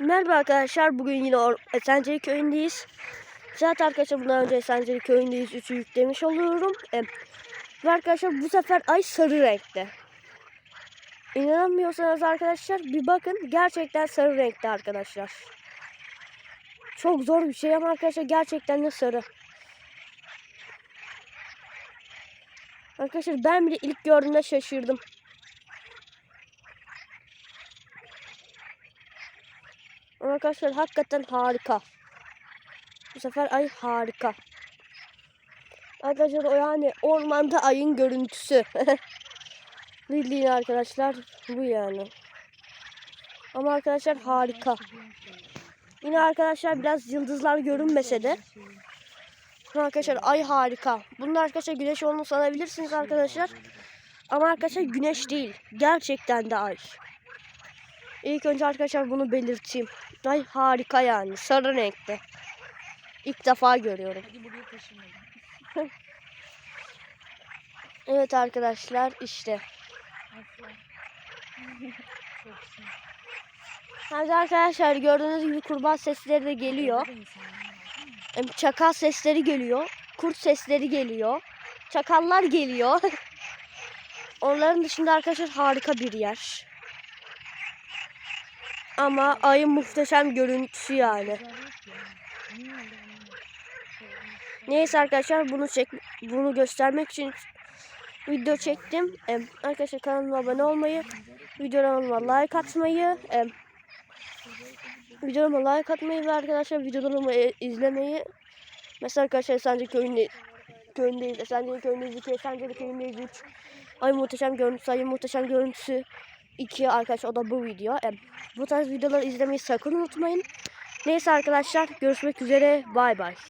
Merhaba arkadaşlar. Bugün yine Esenceli köyündeyiz. Zaten arkadaşlar bundan önce Esenceli köyündeyiz. 3'ü yüklemiş oluyorum. E, ve arkadaşlar bu sefer ay sarı renkte. İnanamıyorsanız arkadaşlar bir bakın. Gerçekten sarı renkte arkadaşlar. Çok zor bir şey ama arkadaşlar gerçekten de sarı. Arkadaşlar ben bile ilk gördüğümde şaşırdım. Arkadaşlar hakikaten harika. Bu sefer ay harika. Arkadaşlar o yani ormanda ayın görüntüsü. Bildiğin arkadaşlar bu yani. Ama arkadaşlar harika. Yine arkadaşlar biraz yıldızlar görünmese de. Arkadaşlar ay harika. Bunun arkadaşlar güneş olduğunu sanabilirsiniz arkadaşlar. Ama arkadaşlar güneş değil. Gerçekten de ay. İlk önce arkadaşlar bunu belirteyim. Ay harika yani. Sarı renkte. İlk defa görüyorum. Hadi buraya taşımayın. Evet arkadaşlar işte. Hadi arkadaşlar gördüğünüz gibi kurbağa sesleri de geliyor. Çakal sesleri geliyor. Kurt sesleri geliyor. Çakallar geliyor. Onların dışında arkadaşlar harika bir yer. Ama ayın muhteşem görüntüsü yani. Neyse arkadaşlar bunu çek bunu göstermek için video çektim. Em, arkadaşlar kanalıma abone olmayı, videolarıma like atmayı, em, videolarıma like atmayı ve arkadaşlar videolarımı e, izlemeyi. Mesela arkadaşlar Esenceli köyünde köyündeyiz. Esenceli köyündeyiz. 2, Esenceli köyündeyiz. 3. Ay muhteşem görüntüsü, ayın muhteşem görüntüsü. 2 arkadaşlar o da bu video. Em, bu tarz videoları izlemeyi sakın unutmayın. Neyse arkadaşlar görüşmek üzere. Bay bay.